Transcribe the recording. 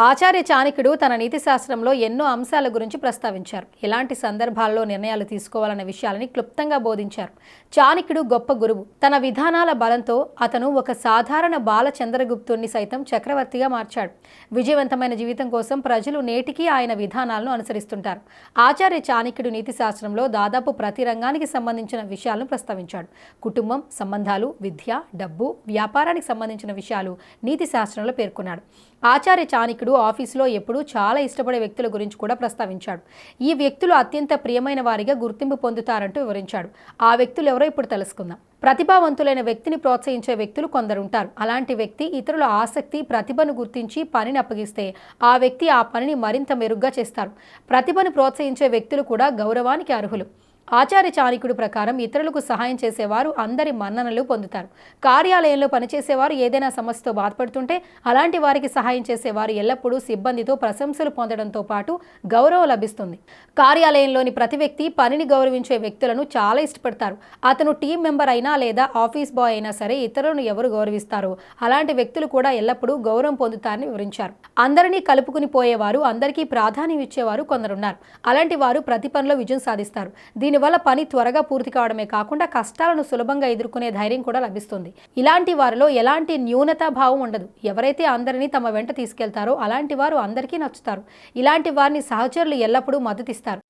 ఆచార్య చాణక్యుడు తన నీతి శాస్త్రంలో ఎన్నో అంశాల గురించి ప్రస్తావించారు. ఎలాంటి సందర్భాల్లో నిర్ణయాలు తీసుకోవాలన్న విషయాలని క్లుప్తంగా బోధించారు. చాణక్యుడు గొప్ప గురువు. తన విధానాల బలంతో అతను ఒక సాధారణ బాలచంద్రగుప్తుణ్ణి సైతం చక్రవర్తిగా మార్చాడు. విజయవంతమైన జీవితం కోసం ప్రజలు నేటికీ ఆయన విధానాలను అనుసరిస్తుంటారు. ఆచార్య చాణక్యుడు నీతి శాస్త్రంలో దాదాపు ప్రతి రంగానికి సంబంధించిన విషయాలను ప్రస్తావించాడు. కుటుంబం సంబంధాలు విద్య డబ్బు వ్యాపారానికి సంబంధించిన విషయాలు నీతి శాస్త్రంలో పేర్కొన్నాడు. ఆచార్య చాణక్యుడు ఆఫీసులో ఎప్పుడూ చాలా ఇష్టపడే వ్యక్తుల గురించి కూడా ప్రస్తావించాడు. ఈ వ్యక్తులు అత్యంత ప్రియమైన వారిగా గుర్తింపు పొందుతారంటూ వివరించాడు. ఆ వ్యక్తులు ఎవరో ఇప్పుడు తెలుసుకుందాం. ప్రతిభావంతులైన వ్యక్తిని ప్రోత్సహించే వ్యక్తులు కొందరుంటారు. అలాంటి వ్యక్తి ఇతరుల ఆసక్తి ప్రతిభను గుర్తించి పనిని అప్పగిస్తే ఆ వ్యక్తి ఆ పనిని మరింత మెరుగ్గా చేస్తారు. ప్రతిభను ప్రోత్సహించే వ్యక్తులు కూడా గౌరవానికి అర్హులు. ఆచార్య చాణక్యుడు ప్రకారం ఇతరులకు సహాయం చేసేవారు అందరి మన్ననలు పొందుతారు. కార్యాలయంలో పనిచేసేవారు ఏదైనా సమస్యతో బాధపడుతుంటే అలాంటి వారికి సహాయం చేసేవారు ఎల్లప్పుడూ సిబ్బందితో ప్రశంసలు పొందడంతో పాటు గౌరవం లభిస్తుంది. కార్యాలయంలోని ప్రతి వ్యక్తి పనిని గౌరవించే వ్యక్తులను చాలా ఇష్టపడతారు. అతను టీం మెంబర్ అయినా లేదా ఆఫీస్ బాయ్ అయినా సరే ఇతరులను ఎవరు గౌరవిస్తారో? అలాంటి వ్యక్తులు కూడా ఎల్లప్పుడూ గౌరవం పొందుతారని వివరించారు. అందరినీ కలుపుకుని పోయేవారు అందరికీ ప్రాధాన్యం ఇచ్చేవారు కొందరున్నారు. అలాంటి వారు ప్రతి పనిలో విజయం సాధిస్తారు. దీని దీనివల్ల పని త్వరగా పూర్తి కావడమే కాకుండా కష్టాలను సులభంగా ఎదుర్కొనే ధైర్యం కూడా లభిస్తుంది. ఇలాంటి వారిలో ఎలాంటి న్యూనతా భావం ఉండదు. ఎవరైతే అందరినీ తమ వెంట తీసుకెళ్తారో అలాంటి వారు అందరికీ నచ్చుతారు. ఇలాంటి వారిని సహచరులు ఎల్లప్పుడూ మద్దతిస్తారు.